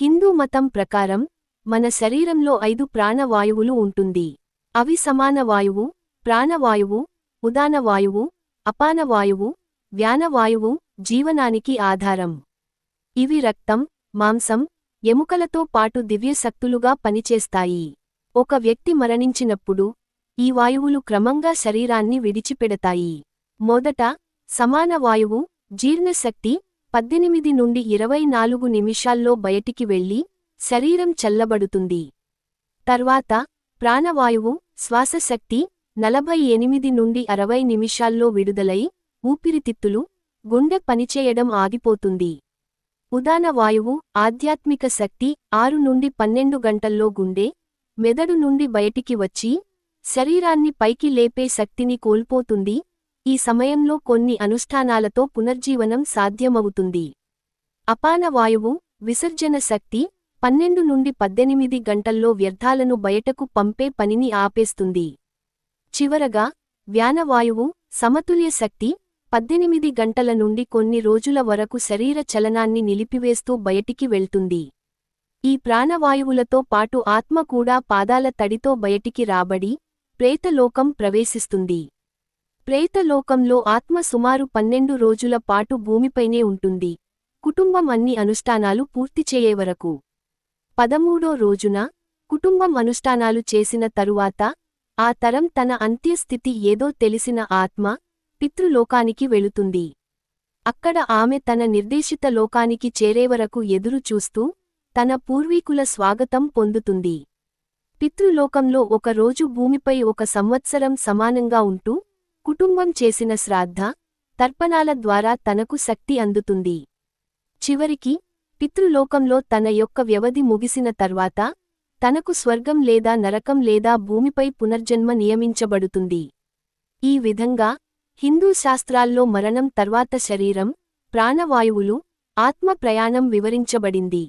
హిందూ మతం ప్రకారం మన శరీరంలో ఐదు ప్రాణవాయువులు ఉంటుంది. అవి సమాన వాయువు ప్రాణవాయువు ఉదానవాయువు అపానవాయువు వ్యానవాయువు జీవనానికి ఆధారం. ఇవి రక్తం మాంసం ఎముకలతో పాటు దివ్యశక్తులుగా పనిచేస్తాయి. ఒక వ్యక్తి మరణించినప్పుడు ఈ వాయువులు క్రమంగా శరీరాన్ని విడిచిపెడతాయి. మొదట సమాన వాయువు జీర్ణశక్తి పద్దెనిమిది నుండి ఇరవై నాలుగు నిమిషాల్లో బయటికి వెళ్ళి శరీరం చల్లబడుతుంది. తర్వాత ప్రాణవాయువు శ్వాసశక్తి నలభై ఎనిమిది నుండి అరవై నిమిషాల్లో విడుదలై ఊపిరితిత్తులు గుండె పనిచేయడం ఆగిపోతుంది. ఉదాన వాయువు ఆధ్యాత్మిక శక్తి ఆరు నుండి పన్నెండు గంటల్లో గుండె మెదడు నుండి బయటికి వచ్చి శరీరాన్ని పైకి లేపే శక్తిని కోల్పోతుంది. ఈ సమయంలో కొన్ని అనుష్ఠానాలతో పునర్జీవనం సాధ్యమవుతుంది. అపాన వాయువు విసర్జన శక్తి పన్నెండు నుండి పద్దెనిమిది గంటల్లో వ్యర్థాలను బయటకు పంపే పనిని ఆపేస్తుంది. చివరగా వ్యానవాయువు సమతుల్య శక్తి పద్దెనిమిది గంటల నుండి కొన్ని రోజుల వరకు శరీర చలనాన్ని నిలిపివేస్తూ బయటికి వెళ్తుంది. ఈ ప్రాణవాయువులతో పాటు ఆత్మ కూడా పాదాల తడితో బయటికి రాబడి ప్రేతలోకం ప్రవేశిస్తుంది. ప్రేతలోకంలో ఆత్మ సుమారు పన్నెండు రోజుల పాటు భూమిపైనే ఉంటుంది. కుటుంబం అన్ని అనుష్ఠానాలు పూర్తి చేయవరకు పదమూడో రోజున కుటుంబం అనుష్ఠానాలు చేసిన తరువాత ఆ తరం తన అంత్యస్థితి ఏదో తెలిసిన ఆత్మ పితృలోకానికి వెళుతుంది. అక్కడ ఆమె తన నిర్దేశిత లోకానికి చేరేవరకు ఎదురుచూస్తూ తన పూర్వీకుల స్వాగతం పొందుతుంది. పితృలోకంలో ఒక రోజు భూమిపై ఒక సంవత్సరం సమానంగా ఉంటూ కుటుంబం చేసిన శ్రాద్ధ తర్పణాల ద్వారా తనకు శక్తి అందుతుంది. చివరికి పితృలోకంలో తన యొక్క వ్యవధి ముగిసిన తర్వాత తనకు స్వర్గం లేదా నరకం లేదా భూమిపై పునర్జన్మ నియమించబడుతుంది. ఈ విధంగా హిందూ శాస్త్రాల్లో మరణం తర్వాత శరీరం ప్రాణవాయువులు ఆత్మ ప్రయాణం వివరించబడింది.